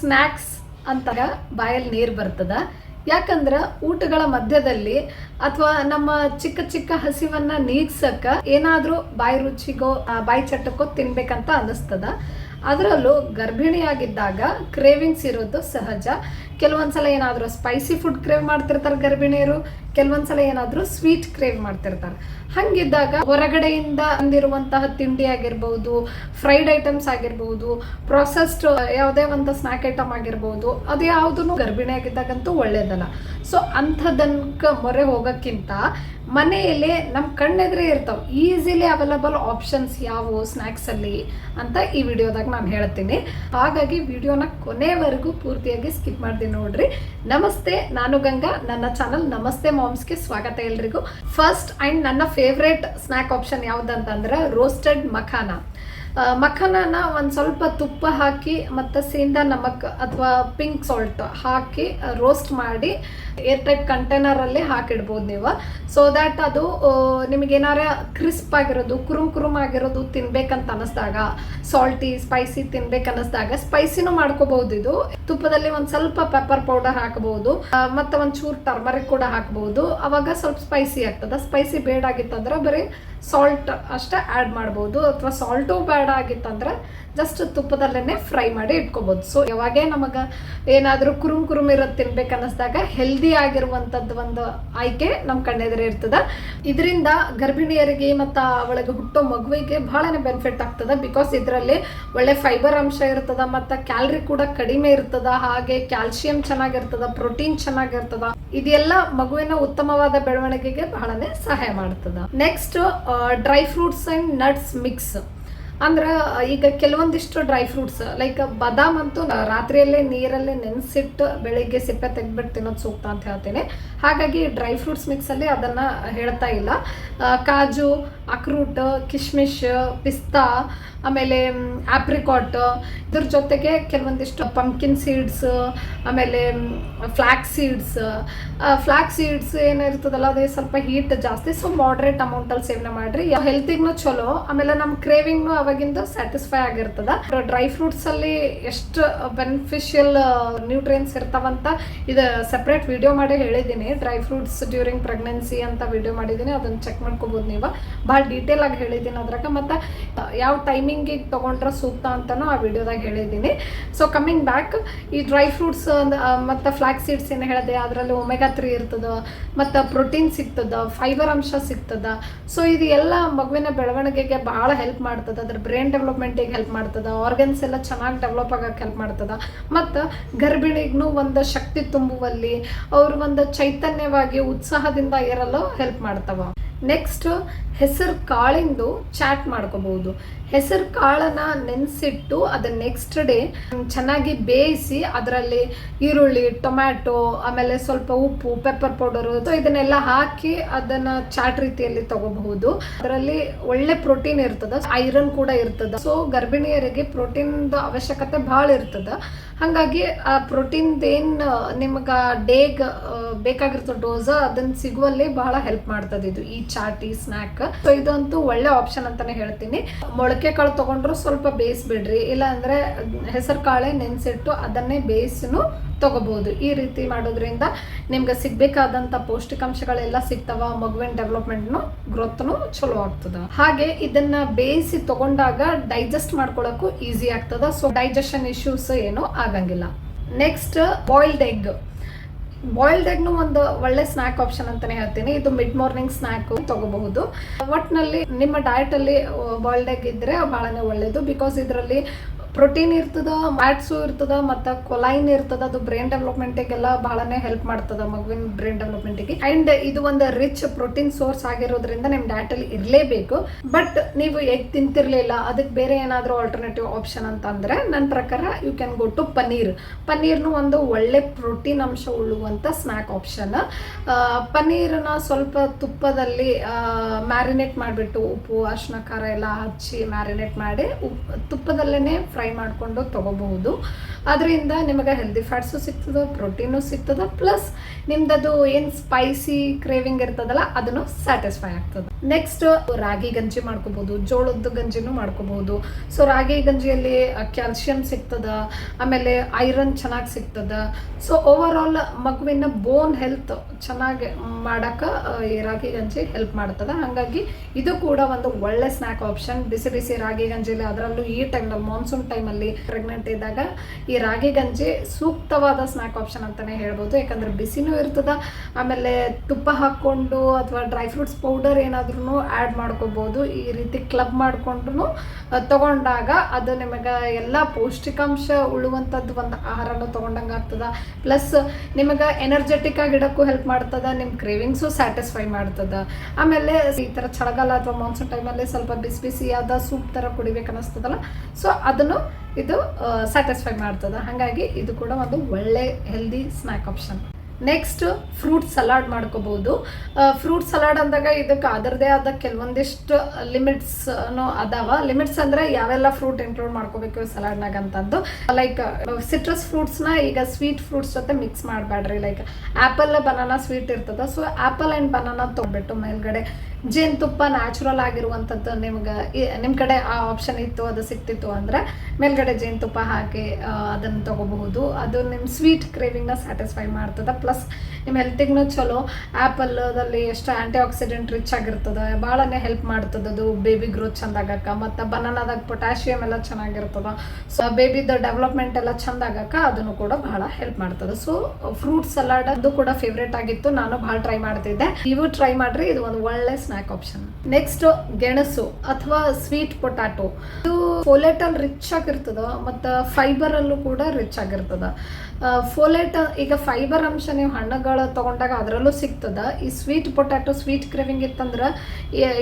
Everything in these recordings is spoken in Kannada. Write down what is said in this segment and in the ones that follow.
ಸ್ನ್ಯಾಕ್ಸ್ ಅಂತ ಬಾಯಲ್ಲಿ ನೀರು ಬರ್ತದ. ಯಾಕಂದ್ರ ಊಟಗಳ ಮಧ್ಯದಲ್ಲಿ ಅಥವಾ ನಮ್ಮ ಚಿಕ್ಕ ಚಿಕ್ಕ ಹಸಿವನ್ನ ನೀಗ್ಸಕ್ಕ ಏನಾದ್ರೂ ಬಾಯಿ ರುಚಿಗೋ ಬಾಯಿ ಚಟಕ್ಕೋ ತಿನ್ಬೇಕಂತ ಅನಿಸ್ತದ ಅದರಲ್ಲೂ ಗರ್ಭಿಣಿಯಾಗಿದ್ದಾಗ ಕ್ರೇವಿಂಗ್ಸ್ ಇರೋದು ಸಹಜ. ಕೆಲವೊಂದ್ಸಲ ಏನಾದರೂ ಸ್ಪೈಸಿ ಫುಡ್ ಕ್ರೇವ್ ಮಾಡ್ತಿರ್ತಾರೆ ಗರ್ಭಿಣಿಯರು, ಕೆಲವೊಂದ್ಸಲ ಏನಾದರೂ ಸ್ವೀಟ್ ಕ್ರೇವ್ ಮಾಡ್ತಿರ್ತಾರೆ. ಹಂಗಿದ್ದಾಗ ಹೊರಗಡೆಯಿಂದ ಅಂದಿರುವಂತಹ ತಿಂಡಿ ಆಗಿರ್ಬೋದು ಫ್ರೈಡ್ ಐಟಮ್ಸ್ ಆಗಿರ್ಬೋದು ಪ್ರೊಸೆಸ್ಡ್ ಯಾವುದೇ ಒಂದು ಸ್ನ್ಯಾಕ್ ಐಟಮ್ ಆಗಿರ್ಬೋದು, ಅದು ಯಾವುದೂ ಗರ್ಭಿಣಿಯಾಗಿದ್ದಾಗಂತೂ ಒಳ್ಳೇದಲ್ಲ. ಸೊ ಅಂಥದನ್ಕ ಮೊರೆ ಹೋಗೋಕ್ಕಿಂತ ಮನೆಯಲ್ಲೇ ನಮ್ಮ ಕಣ್ಣೆದ್ರೆ ಇರ್ತಾವೆ. ಈಸಿಲಿ ಅವೈಲಬಲ್ ಆಪ್ಷನ್ಸ್ ಯಾವುವು ಸ್ನ್ಯಾಕ್ಸಲ್ಲಿ ಅಂತ ಈ ವಿಡಿಯೋದಾಗ ನಾನು ಹೇಳ್ತೀನಿ. ಹಾಗಾಗಿ ವಿಡಿಯೋನ ಕೊನೆವರೆಗೂ ಪೂರ್ತಿಯಾಗಿ ಸ್ಕಿಪ್ ಮಾಡ್ತೀನಿ ನೋಡ್ರಿ. ನಮಸ್ತೆ, ನಾನು ಗಂಗಾ. ನನ್ನ ಚಾನಲ್ ನಮಸ್ತೆ ಮಾಮ್ಸ್ಗೆ ಸ್ವಾಗತ ಎಲ್ರಿಗೂ. ಫಸ್ಟ್ ಆ್ಯಂಡ್ ನನ್ನ ಫೇವ್ರೇಟ್ ಸ್ನ್ಯಾಕ್ ಆಪ್ಷನ್ ಯಾವುದಂತಂದ್ರೆ ರೋಸ್ಟೆಡ್ ಮಖಾನ. ಮಖಾನನ ಒಂದು ಸ್ವಲ್ಪ ತುಪ್ಪ ಹಾಕಿ ಮತ್ತು ಸೀಂದ ನಮಕ್ ಅಥವಾ ಪಿಂಕ್ ಸಾಲ್ಟ್ ಹಾಕಿ ರೋಸ್ಟ್ ಮಾಡಿ ಏರ್ ಟೈಟ್ ಕಂಟೈನರಲ್ಲಿ ಹಾಕಿಡ್ಬೋದು ನೀವು. ಸೊ ದ್ಯಾಟ್ ಅದು ನಿಮಗೇನಾರ ಕ್ರಿಸ್ಪ್ ಆಗಿರೋದು, ಕುರುಮ್ ಕುರುಮ್ ಆಗಿರೋದು ತಿನ್ಬೇಕಂತ ಅನ್ನಿಸ್ದಾಗ ಸಾಲ್ಟಿ ಸ್ಪೈಸಿ ತಿನ್ಬೇಕು ಅನ್ನಿಸ್ದಾಗ ಸ್ಪೈಸಿನೂ ಮಾಡ್ಕೋಬಹುದು ಇದು. ತುಪ್ಪದಲ್ಲಿ ಒಂದು ಸ್ವಲ್ಪ ಪೆಪ್ಪರ್ ಪೌಡರ್ ಹಾಕಬಹುದು ಮತ್ತು ಒಂದು ಚೂರು ಟರ್ಮರಿಕ್ ಕೂಡ ಹಾಕಬಹುದು ಅವಾಗ ಸ್ವಲ್ಪ ಸ್ಪೈಸಿ ಆಗ್ತದೆ. ಸ್ಪೈಸಿ ಬೇಡ ಆಗಿತ್ತಂದ್ರೆ ಬರೀ ಸಾಲ್ಟ್ ಅಷ್ಟೇ ಆ್ಯಡ್ ಮಾಡ್ಬೋದು. ಅಥವಾ ಸಾಲ್ಟು ಬೇಡ ಆಗಿತ್ತಂದ್ರೆ ಜಸ್ಟ್ ತುಪ್ಪದಲ್ಲೇ ಫ್ರೈ ಮಾಡಿ ಇಟ್ಕೋಬೋದು. ಸೊ ಯಾವಾಗೇ ನಮಗೆ ಏನಾದರೂ ಕುರುಮ್ ಕುರುಮ್ ಇರೋದು ತಿನ್ಬೇಕು ಅನ್ನಿಸ್ದಾಗ ಹೆಲ್ದಿ ಆಗಿರುವಂಥದ್ದು ಒಂದು ಆಯ್ಕೆ ನಮ್ಮ ಕಣ್ಣೆದುರು ಇರ್ತದೆ. ಇದರಿಂದ ಗರ್ಭಿಣಿಯರಿಗೆ ಮತ್ತು ಅವಳಿಗೆ ಹುಟ್ಟೋ ಮಗುವಿಗೆ ಬಹಳನೇ ಬೆನಿಫಿಟ್ ಆಗ್ತದೆ. ಬಿಕಾಸ್ ಇದರಲ್ಲಿ ಒಳ್ಳೆ ಫೈಬರ್ ಅಂಶ ಇರ್ತದ, ಮತ್ತು ಕ್ಯಾಲ್ರಿ ಕೂಡ ಕಡಿಮೆ ಇರ್ತದ. ಹಾಗೆ ಕ್ಯಾಲ್ಸಿಯಂ ಚೆನ್ನಾಗಿರ್ತದ ಪ್ರೋಟೀನ್ ಚೆನ್ನಾಗಿರ್ತದ, ಇದೆಲ್ಲ ಮಗುವಿನ ಉತ್ತಮವಾದ ಬೆಳವಣಿಗೆಗೆ ಬಹಳನೇ ಸಹಾಯ ಮಾಡ್ತದ. Next dry fruits and nuts mix ಅಂದ್ರೆ ಈಗ ಕೆಲವೊಂದಿಷ್ಟು ಡ್ರೈ ಫ್ರೂಟ್ಸ್ ಲೈಕ್ ಬಾದಾಮ್ ಅಂತೂ ರಾತ್ರಿಯಲ್ಲೇ ನೀರಲ್ಲೇ ನೆನೆಸಿಟ್ಟು ಬೆಳಿಗ್ಗೆ ಸಿಪ್ಪೆ ತೆಗ್ದ್ಬಿಟ್ಟು ತಿನ್ನೋದು ಸೂಕ್ತ ಅಂತ ಹೇಳ್ತೇನೆ. ಹಾಗಾಗಿ ಡ್ರೈ ಫ್ರೂಟ್ಸ್ ಮಿಕ್ಸಲ್ಲಿ ಅದನ್ನು ಹೇಳ್ತಾ ಇಲ್ಲ. ಕಾಜು ಅಕ್ರೂಟ್ ಕಿಶ್ಮಿಶ್, ಪಿಸ್ತಾ, ಆಮೇಲೆ ಆಪ್ರಿಕಾಟ್ ಇದ್ರ ಜೊತೆಗೆ ಕೆಲವೊಂದಿಷ್ಟು ಪಂಕಿನ್ ಸೀಡ್ಸ್ ಆಮೇಲೆ ಫ್ಲ್ಯಾಕ್ ಸೀಡ್ಸ್ ಫ್ಲ್ಯಾಕ್ ಸೀಡ್ಸ್ ಏನಿರ್ತದಲ್ಲ ಅದೇ ಸ್ವಲ್ಪ ಹೀಟ್ ಜಾಸ್ತಿ ಸೊ ಮಾಡ್ರೇಟ್ ಅಮೌಂಟಲ್ಲಿ ಸೇವನೆ ಮಾಡಿರಿ. ಹೆಲ್ತಿಗೂ ಚಲೋ, ಆಮೇಲೆ ನಮ್ಮ ಕ್ರೇವಿಂಗ್ನು ಅವಾಗಿಂದ ಸ್ಯಾಟಿಸ್ಫೈ ಆಗಿರ್ತದ. ಡ್ರೈ ಫ್ರೂಟ್ಸ್ ಅಲ್ಲಿ ಎಷ್ಟು ಬೆನಿಫಿಷಿಯಲ್ ನ್ಯೂಟ್ರಿಯನ್ಸ್ ಇರ್ತಾವಂತ ಇದು ಸೆಪ್ರೇಟ್ ವಿಡಿಯೋ ಮಾಡಿ ಹೇಳಿದ್ದೀನಿ. ಡ್ರೈ ಫ್ರೂಟ್ಸ್ ಡ್ಯೂರಿಂಗ್ ಪ್ರೆಗ್ನೆನ್ಸಿ ಅಂತ ವಿಡಿಯೋ ಮಾಡಿದ್ದೀನಿ. ಅದನ್ನ ಚೆಕ್ ಮಾಡ್ಕೋಬೋದು ನೀವು. ಭಾಳ ಡೀಟೇಲ್ ಆಗಿ ಹೇಳಿದ್ದೀನಿ ಅದ್ರಾಗ. ಮತ್ತು ಯಾವ ಟೈಮಿಂಗಿಗೆ ತೊಗೊಂಡ್ರೆ ಸೂಕ್ತ ಅಂತಲೂ ಆ ವಿಡಿಯೋದಾಗ ಹೇಳಿದ್ದೀನಿ. ಸೊ ಕಮ್ಮಿಂಗ್ ಬ್ಯಾಕ್ ಈ ಡ್ರೈ ಫ್ರೂಟ್ಸ್ ಮತ್ತೆ ಫ್ಲಾಕ್ ಸೀಡ್ಸ್ ಏನು ಹೇಳಿದೆ, ಅದರಲ್ಲಿ ಒಮೆಗಾ ತ್ರೀ ಇರ್ತದ. ಮತ್ತು ಪ್ರೋಟೀನ್ ಸಿಗ್ತದ ಫೈಬರ್ ಅಂಶ ಸಿಗ್ತದ. ಸೊ ಇದು ಎಲ್ಲ ಮಗುವಿನ ಬೆಳವಣಿಗೆಗೆ ಭಾಳ ಹೆಲ್ಪ್ ಮಾಡ್ತದ. ಅದ್ರ ಬ್ರೈನ್ ಡೆವಲಪ್ಮೆಂಟಿಗೆ ಹೆಲ್ಪ್ ಮಾಡ್ತದ? ಆರ್ಗನ್ಸ್ ಎಲ್ಲ ಚೆನ್ನಾಗಿ ಡೆವಲಪ್ ಆಗಕ್ಕೆ ಹೆಲ್ಪ್ ಮಾಡ್ತದ. ಮತ್ತು ಗರ್ಭಿಣಿಗೂ ಒಂದು ಶಕ್ತಿ ತುಂಬುವಲ್ಲಿ ಅವ್ರು ಒಂದು ಚೈತನ್ಯವಾಗಿ, ಉತ್ಸಾಹದಿಂದ ಇರಲು ಹೆಲ್ಪ್ ಮಾಡ್ತವ. ನೆಕ್ಸ್ಟ್ ಹೆಸರು ಕಾಳಿಂದು ಚಾಟ್ ಮಾಡ್ಕೋಬಹುದು. ಹೆಸರು ಕಾಳನ್ನ ನೆನೆಸಿಟ್ಟು ಅದನ್ನ ನೆಕ್ಸ್ಟ್ ಡೇ ಚೆನ್ನಾಗಿ ಬೇಯಿಸಿ ಅದರಲ್ಲಿ ಈರುಳ್ಳಿ, ಟೊಮ್ಯಾಟೊ, ಆಮೇಲೆ ಸ್ವಲ್ಪ ಉಪ್ಪು ಪೆಪ್ಪರ್ ಪೌಡರ್ ಸೊ ಇದನ್ನೆಲ್ಲ ಹಾಕಿ ಅದನ್ನ ಚಾಟ್ ರೀತಿಯಲ್ಲಿ ತಗೋಬಹುದು. ಅದರಲ್ಲಿ ಒಳ್ಳೆ ಪ್ರೋಟೀನ್ ಇರ್ತದ ಐರನ್ ಕೂಡ ಇರ್ತದ. ಸೊ ಗರ್ಭಿಣಿಯರಿಗೆ ಪ್ರೋಟೀನ್ ಅವಶ್ಯಕತೆ ಭಾಳ ಇರ್ತದ. ಹಾಗಾಗಿ ಆ ಪ್ರೋಟೀನ್ ದೇನ್ ನಿಮ್ಗ ಡೇಗ್ ಬೇಕಾಗಿರ್ತ ಡೋಸ್ ಅದನ್ನ ಸಿಗುವಲ್ಲಿ ಬಹಳ ಹೆಲ್ಪ್ ಮಾಡ್ತದೆ ಇದು, ಈ ಚಾಟಿ ಸ್ನ್ಯಾಕ್ ಸೊ ಇದಂತೂ ಒಳ್ಳೆ ಆಪ್ಷನ್ ಅಂತಾನೆ ಹೇಳ್ತೀನಿ. ಮೊಳಕೆ ಕಾಳು ತಗೊಂಡ್ರು ಸ್ವಲ್ಪ ಬೇಯಿಸ್ಬಿಡ್ರಿ. ಇಲ್ಲ ಅಂದ್ರೆ ಹೆಸರು ಕಾಳೆ ನೆನ್ಸಿಟ್ಟು ಅದನ್ನೇ ಬೇಯಿಸಿನೂ ತಗೋಬಹುದು. ಈ ರೀತಿ ಮಾಡೋದ್ರಿಂದ ನಿಮ್ಗೆ ಸಿಗ್ಬೇಕಾದಂತ ಪೌಷ್ಟಿಕಾಂಶಗಳೆಲ್ಲ ಸಿಗ್ತಾವ, ಮಗುವಿನ ಡೆವಲಪ್ಮೆಂಟ್ನು, ಗ್ರೋತ್ನು ಚಲೋ ಆಗ್ತದ. ಹಾಗೆ ಇದನ್ನ ಬೇಯಿಸಿ ತಗೊಂಡಾಗ ಡೈಜೆಸ್ಟ್ ಮಾಡ್ಕೊಳಕ್ಕೂ ಈಸಿ ಆಗ್ತದ. ಸೊ ಡೈಜೆಷನ್ ಇಶ್ಯೂಸ್ ಏನು ಆಗಂಗಿಲ್ಲ. ನೆಕ್ಸ್ಟ್ ಬಾಯ್ಲ್ಡ್ ಎಗ್ ಬಾಯ್ಲ್ಡ್ ಎಗ್ನು ಒಂದು ಒಳ್ಳೆ ಸ್ನ್ಯಾಕ್ ಆಪ್ಷನ್ ಅಂತಾನೆ ಹೇಳ್ತೀನಿ. ಇದು ಮಿಡ್ ಮಾರ್ನಿಂಗ್ ಸ್ನ್ಯಾಕ್ ತಗೋಬಹುದು. ಒಟ್ನಲ್ಲಿ ನಿಮ್ಮ ಡಯಟ್ ಅಲ್ಲಿ ಬಾಯ್ಲ್ಡ್ ಎಗ್ ಇದ್ರೆ ಬಹಳನೇ ಒಳ್ಳೇದು. ಬಿಕಾಸ್ ಇದರಲ್ಲಿ ಪ್ರೋಟೀನ್ ಇರ್ತದ, ಮ್ಯಾಟ್ಸು ಇರ್ತದ, ಮತ್ತು ಕೊಲೈನ್ ಇರ್ತದ, ಅದು ಬ್ರೈನ್ ಡೆವಲಪ್ಮೆಂಟಿಗೆಲ್ಲ ಬಹಳನೇ ಹೆಲ್ಪ್ ಮಾಡ್ತದ ಮಗುವಿನ ಬ್ರೈನ್ ಡೆವಲಪ್ಮೆಂಟಿಗೆ ಅಂಡ್ ಇದು ಒಂದು ರಿಚ್ ಪ್ರೋಟೀನ್ ಸೋರ್ಸ್ ಆಗಿರೋದ್ರಿಂದ ನಿಮ್ಮ ಅಲ್ಲಿ ಇರಲೇಬೇಕು. ಬಟ್ ನೀವು ಎಗ್ ತಿಂತಿರ್ಲಿಲ್ಲ ಅದಕ್ಕೆ ಬೇರೆ ಏನಾದರೂ ಆಲ್ಟರ್ನೇಟಿವ್ ಆಪ್ಷನ್ ಅಂತ ಅಂದ್ರೆ ನನ್ನ ಪ್ರಕಾರ you can go to paneer ಪನ್ನೀರ್ನು ಒಂದು ಒಳ್ಳೆ ಪ್ರೋಟೀನ್ ಅಂಶ ಉಳ್ಳುವಂಥ ಸ್ನ್ಯಾಕ್ ಆಪ್ಷನ್ ಪನ್ನೀರನ್ನ ಸ್ವಲ್ಪ ತುಪ್ಪದಲ್ಲಿ ಮ್ಯಾರಿನೇಟ್ ಮಾಡಿಬಿಟ್ಟು ಉಪ್ಪು, ಅರ್ಶಿನ ಖಾರ ಎಲ್ಲ ಹಚ್ಚಿ ಮ್ಯಾರಿನೇಟ್ ಮಾಡಿ ಉಪ್ ಫ್ರೈ ಫ್ರೈ ಮಾಡಿಕೊಂಡು ತೊಗೋಬಹುದು. ಅದರಿಂದ ನಿಮಗೆ ಹೆಲ್ದಿ ಫ್ಯಾಟ್ಸು ಸಿಗ್ತದೆ ಪ್ರೋಟೀನು ಸಿಗ್ತದೆ ಪ್ಲಸ್ ನಿಮ್ದದು ಏನು ಸ್ಪೈಸಿ ಕ್ರೇವಿಂಗ್ ಇರ್ತದಲ್ಲ ಅದನ್ನು ಸ್ಯಾಟಿಸ್ಫೈ ಆಗ್ತದೆ. ನೆಕ್ಸ್ಟ್ ರಾಗಿ ಗಂಜಿ ಮಾಡ್ಕೋಬಹುದು ಜೋಳದ ಗಂಜಿನೂ ಮಾಡ್ಕೋಬಹುದು. ಸೊ ರಾಗಿ ಗಂಜಿಯಲ್ಲಿ ಕ್ಯಾಲ್ಸಿಯಂ ಸಿಗ್ತದ, ಆಮೇಲೆ ಐರನ್ ಚೆನ್ನಾಗಿ ಸಿಗ್ತದ. ಸೊ ಓವರ್ ಆಲ್ ಮಗುವಿನ ಬೋನ್ ಹೆಲ್ತ್ ಚೆನ್ನಾಗಿ ಮಾಡಕ್ಕೆ ಈ ರಾಗಿ ಗಂಜಿ ಹೆಲ್ಪ್ ಮಾಡ್ತದ. ಹಾಗಾಗಿ ಇದು ಕೂಡ ಒಂದು ಒಳ್ಳೆ ಸ್ನ್ಯಾಕ್ ಆಪ್ಷನ್ ಬಿಸಿ ಬಿಸಿ ರಾಗಿ ಗಂಜಿಲಿ ಅದರಲ್ಲೂ ಈ ಟೈಮ್ನಲ್ಲಿ ಮಾನ್ಸೂನ್ ಟೈಮಲ್ಲಿ ಪ್ರೆಗ್ನೆಂಟ್ ಇದ್ದಾಗ ಈ ರಾಗಿ ಗಂಜಿ ಸೂಕ್ತವಾದ ಸ್ನ್ಯಾಕ್ ಆಪ್ಷನ್ ಅಂತಾನೆ ಹೇಳ್ಬೋದು. ಯಾಕಂದ್ರೆ ಬಿಸಿನೂ ಇರ್ತದ, ಆಮೇಲೆ ತುಪ್ಪ ಹಾಕ್ಕೊಂಡು ಅಥವಾ ಡ್ರೈ ಫ್ರೂಟ್ಸ್ ಪೌಡರ್ ಏನಾದ್ರೂ ಆ್ಯಡ್ ಮಾಡ್ಕೋಬೋದು. ಈ ರೀತಿ ಕ್ಲಬ್ ಮಾಡಿಕೊಂಡು ತಗೊಂಡಾಗ ಅದು ನಿಮಗೆ ಎಲ್ಲ ಪೌಷ್ಟಿಕಾಂಶ ಉಳುವಂಥದ್ದು ಒಂದು ಆಹಾರನೂ ತೊಗೊಂಡಂಗೆ ಆಗ್ತದ. ಪ್ಲಸ್ ನಿಮಗೆ ಎನರ್ಜೆಟಿಕ್ ಆಗಿ ಇಡಕ್ಕೂ ಹೆಲ್ಪ್ ಮಾಡ್ತದ ನಿಮ್ಮ ಕ್ರೇವಿಂಗ್ಸು ಸ್ಯಾಟಿಸ್ಫೈ ಮಾಡ್ತದ. ಆಮೇಲೆ ಈ ಥರ ಚಳಗಾಲ ಅಥವಾ ಮಾನ್ಸೂನ್ ಟೈಮಲ್ಲಿ ಸ್ವಲ್ಪ ಬಿಸಿ ಬಿಸಿಯಾದ ಸೂಪ್ ಥರ ಕುಡಿಬೇಕು ಅನ್ನಿಸ್ತದಲ್ಲ ಸೊ ಅದನ್ನು ಇದು ಸ್ಯಾಟಿಸ್ಫೈ ಮಾಡ್ತದೆ. ಹಾಗಾಗಿ ಇದು ಕೂಡ ಒಂದು ಒಳ್ಳೆ healthy snack option next fruit salad ಮಾಡ್ಕೋಬಹುದು ಫ್ರೂಟ್ ಸಲಾಡ್ ಅಂದಾಗ ಇದಕ್ಕೆ ಅದರದೇ ಆದ ಕೆಲವೊಂದಿಷ್ಟು ಲಿಮಿಟ್ಸ್ ಅದಾವ. ಲಿಮಿಟ್ಸ್ ಅಂದ್ರೆ ಯಾವೆಲ್ಲ ಫ್ರೂಟ್ ಇನ್ಕ್ಲೂಡ್ ಮಾಡ್ಕೋಬೇಕು ಸಲಾಡ್ನಾಗ ಅಂತಂದು. ಲೈಕ್ ಸಿಟ್ರಸ್ ಫ್ರೂಟ್ಸ್ನ ಈಗ ಸ್ವೀಟ್ ಫ್ರೂಟ್ಸ್ ಜೊತೆ ಮಿಕ್ಸ್ ಮಾಡಬೇಡ್ರಿ ಲೈಕ್ ಆ್ಯಪಲ್ ಬನಾನಾ ಸ್ವೀಟ್ ಇರ್ತದ. ಸೊ ಆ್ಯಪಲ್ ಆ್ಯಂಡ್ ಬನಾನಾ ತೊಗೊಂಡ್ಬಿಟ್ಟು ಮೇಲ್ಗಡೆ ಜೇನುತುಪ್ಪ ನ್ಯಾಚುರಲ್ ಆಗಿರುವಂಥದ್ದು ನಿಮ್ಗೆ ನಿಮ್ಮ ಕಡೆ ಆ ಆಪ್ಷನ್ ಇತ್ತು, ಅದು ಸಿಕ್ತಿತ್ತು ಅಂದರೆ ಮೇಲ್ಗಡೆ ಜೇನುತುಪ್ಪ ಹಾಕಿ ಅದನ್ನು ತೊಗೋಬಹುದು. ಅದು ನಿಮ್ಮ ಸ್ವೀಟ್ ಕ್ರೇವಿಂಗ್ನ ಸ್ಯಾಟಿಸ್ಫೈ ಮಾಡ್ತದೆ. ಪ್ಲಸ್ ನಿಮ್ಮ ಹೆಲ್ತಿಗೂ ಚಲೋ. ಆ್ಯಪಲ್ದಲ್ಲಿ ಎಷ್ಟು ಆ್ಯಂಟಿ ಆಕ್ಸಿಡೆಂಟ್ ರಿಚ್ ಆಗಿರ್ತದೆ. ಭಾಳನೇ ಹೆಲ್ಪ್ ಮಾಡ್ತದೆ ಅದು. ಬೇಬಿ ಗ್ರೋತ್ ಚೆಂದ ಆಗಕ್ಕೆ. ಮತ್ತು ಬನಾನಾದಾಗ ಪೊಟ್ಯಾಷಿಯಮ್ ಎಲ್ಲ ಚೆನ್ನಾಗಿರ್ತದೆ. ಸೊ ಬೇಬಿದ ಡೆವಲಪ್ಮೆಂಟ್ ಎಲ್ಲ ಚಂದ ಆಗಕ್ಕೆ. ಅದನ್ನು ಕೂಡ ಭಾಳ ಹೆಲ್ಪ್ ಮಾಡ್ತದೆ. ಸೊ ಫ್ರೂಟ್ ಸಲಾಡ್ ಅದು ಕೂಡ ಫೇವ್ರೇಟ್ ಆಗಿತ್ತು. ನಾನು ಭಾಳ ಟ್ರೈ ಮಾಡ್ತಿದ್ದೆ. ನೀವು ಟ್ರೈ ಮಾಡಿರಿ. ಇದು ಒಂದು ಒಳ್ಳೆ ಸ್ನ್ಯಾಕ್ ಆಪ್ಷನ್ ನೆಕ್ಸ್ಟ್ ಗೆಣಸು ಅಥವಾ ಸ್ವೀಟ್ ಪೊಟ್ಯಾಟೊ ಇದು ಫೋಲೆಟ್ ಅಲ್ಲಿ ರಿಚ್ ಆಗಿರ್ತದ, ಮತ್ತು ಫೈಬರ್ ಅಲ್ಲೂ ಕೂಡ ರಿಚ್ ಆಗಿರ್ತದ. ಫೋಲೆಟ್ ಈಗ ಫೈಬರ್ ಅಂಶ ನೀವು ಹಣ್ಣುಗಳು ತಗೊಂಡಾಗ ಅದರಲ್ಲೂ ಸಿಗ್ತದ. ಈ ಸ್ವೀಟ್ ಪೊಟ್ಯಾಟೊ ಸ್ವೀಟ್ ಕ್ರೇವಿಂಗ್ ಇತ್ತಂದ್ರೆ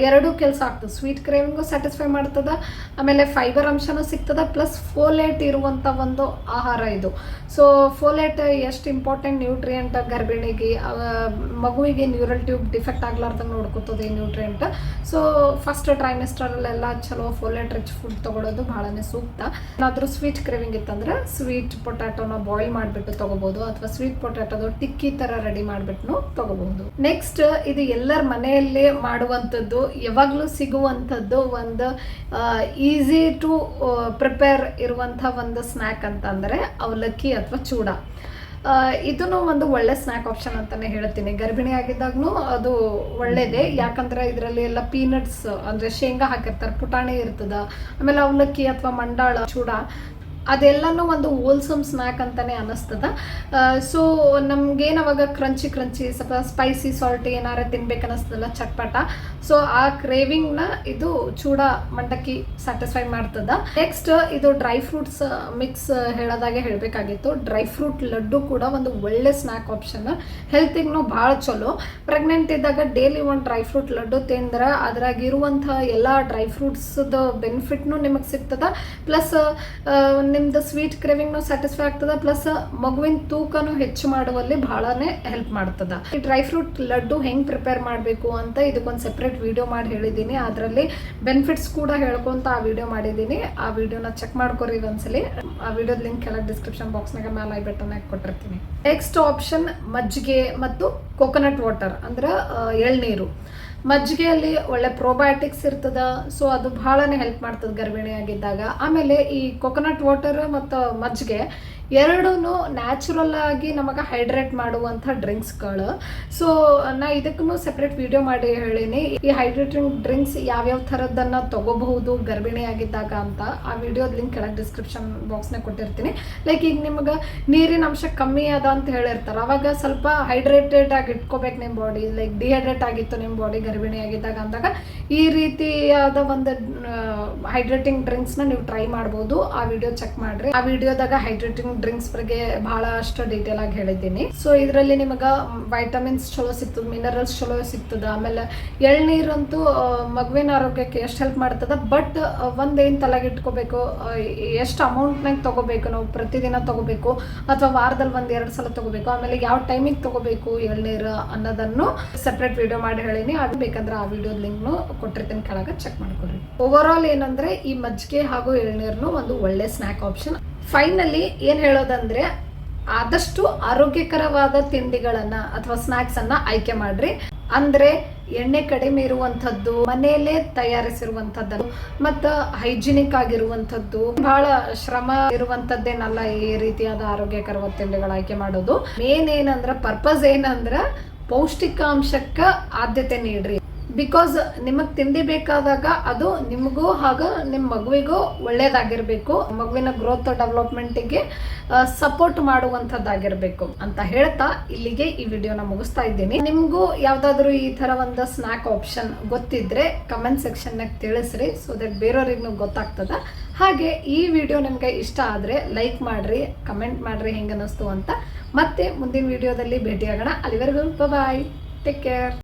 ಎರಡು ಕೆಲಸ ಆಗ್ತದೆ. ಸ್ವೀಟ್ ಕ್ರೇವಿಂಗು ಸ್ಯಾಟಿಸ್ಫೈ ಮಾಡ್ತದ, ಆಮೇಲೆ ಫೈಬರ್ ಅಂಶನೂ ಸಿಗ್ತದ ಪ್ಲಸ್ ಫೋಲೇಟ್ ಇರುವಂಥ ಒಂದು ಆಹಾರ ಇದು. ಸೊ ಫೋಲೇಟ್ ಎಷ್ಟು ಇಂಪಾರ್ಟೆಂಟ್ ನ್ಯೂಟ್ರಿಯೆಂಟ್ ಗರ್ಭಿಣಿಗೆ ಮಗುವಿಗೆ ನ್ಯೂರಲ್ ಟ್ಯೂಬ್ ಡಿಫೆಕ್ಟ್ ಆಗ್ಲಾರ್ದಂಗೆ ನೋಡ್ಕೋತದೆ ನ್ಯೂಟ್ರಿಯೆಂಟ್ ಸೊ ಫಸ್ಟ್ ಟ್ರೈಮೆಸ್ಟರಲ್ಲೆಲ್ಲ ಚಲೋ ಫೋಲೇಟ್ ರಿಚ್ ಫುಡ್ ತಗೊಳ್ಳೋದು ಭಾಳನೇ ಸೂಕ್ತ. ಏನಾದರೂ ಸ್ವೀಟ್ ಕ್ರೇವಿಂಗ್ ಇತ್ತಂದ್ರೆ ಸ್ವೀಟ್ ಪೊಟ್ಯಾಟೋನ ಬಾಯ್ಲ್ ಮಾಡಿಬಿಟ್ಟು ತಗೋಬಹುದು ಅಥವಾ ಸ್ವೀಟ್ ಪೊಟ್ಯಾಟೋದು ಟಿಕ್ಕಿ ಥರ ರೆಡಿ ಮಾಡಿಬಿಟ್ಟು ತಗೋಬಹುದು. ನೆಕ್ಸ್ಟ್ ಇದು ಎಲ್ಲರ ಮನೆಯಲ್ಲೇ ಮಾಡುವಂಥದ್ದು, ಯಾವಾಗಲೂ ಸಿಗುವಂಥದ್ದು ಒಂದು ಈಸಿ ಟು ಪ್ರಿಪೇರ್ ಇರುವಂಥ ಒಂದು ಸ್ನ್ಯಾಕ್ ಅಂತಂದರೆ ಅವಲಕ್ಕಿ ಅಥವಾ ಚೂಡ. ಇದನ್ನು ಒಂದು ಒಳ್ಳೆ ಸ್ನ್ಯಾಕ್ ಆಪ್ಷನ್ ಅಂತಾನೆ ಹೇಳ್ತೀನಿ. ಗರ್ಭಿಣಿ ಆಗಿದ್ದಾಗೂ ಅದು ಒಳ್ಳೇದೆ. ಯಾಕಂದ್ರೆ ಇದರಲ್ಲಿ ಎಲ್ಲ ಪೀನಟ್ಸ್ ಅಂದ್ರೆ ಶೇಂಗಾ ಹಾಕಿರ್ತಾರೆ, ಪುಟಾಣಿ ಇರ್ತದ, ಆಮೇಲೆ ಅವಲಕ್ಕಿ ಅಥವಾ ಮಂಡಾಳ, ಚೂಡ, ಅದೆಲ್ಲನೂ ಒಂದು ಹೋಲ್ಸಮ್ ಸ್ನ್ಯಾಕ್ ಅಂತಾನೆ ಅನ್ನಿಸ್ತದ ಸೊ ನಮ್ಗೇನು ಅವಾಗ ಕ್ರಂಚಿ ಕ್ರಂಚಿ ಸ್ವಲ್ಪ ಸ್ಪೈಸಿ ಸಾಲ್ಟ್ ಏನಾರ ತಿನ್ಬೇಕು ಅನ್ನಿಸ್ತದಲ್ಲ ಚಟ್ಪಟ ಸೊ ಆ ಕ್ರೇವಿಂಗ್ನ ಇದು ಚೂಡ ಮಂಡಕ್ಕಿ ಸ್ಯಾಟಿಸ್ಫೈ ಮಾಡ್ತದ. ನೆಕ್ಸ್ಟ್ ಇದು ಡ್ರೈ ಫ್ರೂಟ್ಸ್ ಮಿಕ್ಸ್ ಹೇಳೋದಾಗೆ ಹೇಳಬೇಕಾಗಿತ್ತು. ಡ್ರೈ ಫ್ರೂಟ್ ಲಡ್ಡು ಕೂಡ ಒಂದು ಒಳ್ಳೆ ಸ್ನ್ಯಾಕ್ ಆಪ್ಷನ್ ಹೆಲ್ತಿಗೂ ಭಾಳ ಚಲೋ. ಪ್ರೆಗ್ನೆಂಟ್ ಇದ್ದಾಗ ಡೈಲಿ ಒಂದು ಡ್ರೈ ಫ್ರೂಟ್ ಲಡ್ಡು ತಿಂದ್ರೆ ಅದ್ರಾಗಿರುವಂಥ ಎಲ್ಲ ಡ್ರೈ ಫ್ರೂಟ್ಸ್ದು ಬೆನಿಫಿಟ್ನು ನಿಮಗೆ ಸಿಗ್ತದ. ಪ್ಲಸ್ ನಿಮ್ದು ಸ್ವೀಟ್ ಕ್ರೇವಿಂಗ್ನು ಸ್ಯಾಟಿಸ್ಫೈ ಆಗ್ತದ. ಪ್ಲಸ್ ಮಗುವಿನ ತೂಕನು ಹೆಚ್ಚು ಮಾಡುವಲ್ಲಿ ಬಹಳನೇ ಹೆಲ್ಪ್ ಮಾಡ್ತದ. ಈ ಡ್ರೈ ಫ್ರೂಟ್ ಲಡ್ಡು ಹೆಂಗ್ ಪ್ರಿಪೇರ್ ಮಾಡಬೇಕು ಅಂತ ಇದಕ್ಕೊಂದು ಸೆಪ್ರೇಟ್ ವಿಡಿಯೋ ಮಾಡಿ ಹೇಳಿದ್ದೀನಿ. ಅದರಲ್ಲಿ ಬೆನಿಫಿಟ್ಸ್ ಕೂಡ ಹೇಳ್ಕೊಂತ ಆ ವಿಡಿಯೋ ಮಾಡಿದ್ದೀನಿ. ಆ ವಿಡಿಯೋನ ಚೆಕ್ ಮಾಡ್ಕೊರಿ ಒಂದ್ಸಲಿ. ಆ ವಿಡಿಯೋದ ಲಿಂಕ್ ಕೆಳಗೆ ಡಿಸ್ಕ್ರಿಪ್ಷನ್ ಬಾಕ್ಸ್ನಾಗ ಮೇಲೆ ಐ ಬಟನ್ ಹಾಕಿ ಕೊಟ್ಟಿರ್ತೀನಿ. ನೆಕ್ಸ್ಟ್ ಆಪ್ಷನ್ ಮಜ್ಜಿಗೆ ಮತ್ತು ಕೋಕೋನಟ್ ವಾಟರ್ ಅಂದ್ರೆ ಎಳ್ನೀರು. ಮಜ್ಜಿಗೆಯಲ್ಲಿ ಒಳ್ಳೆ ಪ್ರೋಬಯೋಟಿಕ್ಸ್ ಇರ್ತದ ಸೊ ಅದು ಬಹಳನೇ ಹೆಲ್ಪ್ ಮಾಡ್ತದೆ ಗರ್ಭಿಣಿಯಾಗಿದ್ದಾಗ. ಆಮೇಲೆ ಈ ಕೊಕೊನಟ್ ವಾಟರ್ ಮತ್ತು ಮಜ್ಜಿಗೆ ಎರಡೂ ನ್ಯಾಚುರಲ್ ಆಗಿ ನಮಗೆ ಹೈಡ್ರೇಟ್ ಮಾಡುವಂಥ ಡ್ರಿಂಕ್ಸ್ಗಳು ಸೊ ನಾ ಇದಕ್ಕೂ ಸೆಪ್ರೇಟ್ ವಿಡಿಯೋ ಮಾಡಿ ಹೇಳೀನಿ. ಈ ಹೈಡ್ರೇಟಿಂಗ್ ಡ್ರಿಂಕ್ಸ್ ಯಾವ್ಯಾವ ಥರದ್ದನ್ನು ತಗೋಬಹುದು ಗರ್ಭಿಣಿಯಾಗಿದ್ದಾಗ ಅಂತ ಆ ವಿಡಿಯೋದ ಲಿಂಕ್ ಕೆಳಗೆ ಡಿಸ್ಕ್ರಿಪ್ಷನ್ ಬಾಕ್ಸ್ನಾಗ ಕೊಟ್ಟಿರ್ತೀನಿ. ಲೈಕ್ ಈಗ ನಿಮ್ಗೆ ನೀರಿನ ಅಂಶ ಕಮ್ಮಿ ಅದ ಅಂತ ಹೇಳಿರ್ತಾರೆ. ಅವಾಗ ಸ್ವಲ್ಪ ಹೈಡ್ರೇಟೆಡ್ ಆಗಿ ಇಟ್ಕೋಬೇಕು ನಿಮ್ಮ ಬಾಡಿ ಲೈಕ್ ಡಿಹೈಡ್ರೇಟ್ ಆಗಿತ್ತು ನಿಮ್ಮ ಬಾಡಿ ಗರ್ಭಿಣಿಯಾಗಿದ್ದಾಗ ಅಂದಾಗ ಈ ರೀತಿಯಾದ ಒಂದು ಹೈಡ್ರೇಟಿಂಗ್ ಡ್ರಿಂಕ್ಸ್ನ ನೀವು ಟ್ರೈ ಮಾಡ್ಬೋದು. ಆ ವಿಡಿಯೋ ಚೆಕ್ ಮಾಡ್ರಿ. ಆ ವಿಡಿಯೋದಾಗ ಹೈಡ್ರೇಟಿಂಗ್ ಡ್ರಿಂಕ್ಸ್ ಬಗ್ಗೆ ಬಹಳ ಅಷ್ಟು ಡೀಟೇಲ್ ಆಗಿ ಹೇಳಿದ್ದೀನಿ. ಸೊ ಇದರಲ್ಲಿ ನಿಮಗೆ ವೈಟಮಿನ್ಸ್ ಚಲೋ ಸಿಗ್ತದೆ ಮಿನರಲ್ಸ್ ಚಲೋ ಸಿಗ್ತದ ಆಮೇಲೆ ಎಳ್ನೀರಂತೂ ಮಗುವಿನ ಆರೋಗ್ಯಕ್ಕೆ ಎಷ್ಟು ಹೆಲ್ಪ್ ಮಾಡ್ತದ ಬಟ್ ಒಂದೇನು ತಲೆಗಿಟ್ಕೋಬೇಕು ಎಷ್ಟು ಅಮೌಂಟ್ನಾಗ ತಗೋಬೇಕು ನಾವು, ಪ್ರತಿದಿನ ತಗೋಬೇಕು, ಅಥವಾ ವಾರದಲ್ಲಿ ಒಂದ್ ಎರಡು ಸಲ ತಗೋಬೇಕು, ಆಮೇಲೆ ಯಾವ ಟೈಮಿಗೆ ತಗೋಬೇಕು ಎಳ್ನೀರು ಅನ್ನೋದನ್ನು ಸೆಪ್ರೇಟ್ ವಿಡಿಯೋ ಮಾಡಿ ಹೇಳೀನಿ. ಅದು ಬೇಕಂದ್ರೆ ಆ ವಿಡಿಯೋದ ಲಿಂಕ್ನು ಕೊಟ್ಟಿರ್ತೀನಿ ಕೆಳಗೆ ಚೆಕ್ ಮಾಡ್ಕೊಡ್ರಿ ಓವರ್ ಆಲ್ ಏನಂದ್ರೆ, ಈ ಮಜ್ಜಿಗೆ ಹಾಗೂ ಎಳ್ನೀರ್ನು ಒಂದು ಒಳ್ಳೆ ಸ್ನ್ಯಾಕ್ ಆಪ್ಷನ್ ಫೈನಲಿ ಏನ್ ಹೇಳೋದಂದ್ರೆ, ಆದಷ್ಟು ಆರೋಗ್ಯಕರವಾದ ತಿಂಡಿಗಳನ್ನ ಅಥವಾ ಸ್ನಾಕ್ಸ್ ಅನ್ನ ಆಯ್ಕೆ ಮಾಡ್ರಿ. ಅಂದ್ರೆ, ಎಣ್ಣೆ ಕಡಿಮೆ ಇರುವಂತದ್ದು ಮನೆಯಲ್ಲೇ ತಯಾರಿಸಿರುವಂತದ್ದು ಮತ್ತು ಹೈಜಿನಿಕ್ ಆಗಿರುವಂತದ್ದು ಬಹಳ ಶ್ರಮ ಇರುವಂತದ್ದೇನಲ್ಲ ಈ ರೀತಿಯಾದ ಆರೋಗ್ಯಕರವಾದ ತಿಂಡಿಗಳು ಆಯ್ಕೆ ಮಾಡೋದು. ಮೇನ್ ಏನಂದ್ರ ಪರ್ಪಸ್ ಏನಂದ್ರ, ಪೌಷ್ಟಿಕಾಂಶಕ್ಕ ಆದ್ಯತೆ ನೀಡ್ರಿ. ಬಿಕಾಸ್ ನಿಮಗ್ ತಿಂಡಿ ಬೇಕಾದಾಗ ಅದು ನಿಮಗೂ ಹಾಗೂ ನಿಮ್ಮ ಮಗುವಿಗೂ ಒಳ್ಳೇದಾಗಿರ್ಬೇಕು. ಮಗುವಿನ ಗ್ರೋತ್ ಡೆವಲಪ್ಮೆಂಟಿಗೆ ಸಪೋರ್ಟ್ ಮಾಡುವಂಥದ್ದಾಗಿರ್ಬೇಕು ಅಂತ ಹೇಳ್ತಾ ಇಲ್ಲಿಗೆ ಈ ವಿಡಿಯೋನ ಮುಗಿಸ್ತಾ ಇದ್ದೀನಿ. ನಿಮಗೂ ಯಾವ್ದಾದ್ರು ಈ ತರ ಒಂದು ಸ್ನ್ಯಾಕ್ ಆಪ್ಷನ್ ಗೊತ್ತಿದ್ರೆ ಕಮೆಂಟ್ ಸೆಕ್ಷನ್ನಾಗ ತಿಳಿಸ್ರಿ. ಸೊ ದಟ್ ಬೇರೆಯವ್ರಿಗೂ ಗೊತ್ತಾಗ್ತದ. ಹಾಗೆ ಈ ವಿಡಿಯೋ ನಿಮಗೆ ಇಷ್ಟ ಆದರೆ ಲೈಕ್ ಮಾಡ್ರಿ ಕಮೆಂಟ್ ಮಾಡ್ರಿ ಹೆಂಗೆ ಅನ್ನಿಸ್ತು ಅಂತ. ಮತ್ತೆ ಮುಂದಿನ ವಿಡಿಯೋದಲ್ಲಿ ಭೇಟಿಯಾಗೋಣ. ಅಲ್ಲಿವರೆಗೂ ಬಾಯ್ ಟೇಕ್ ಕೇರ್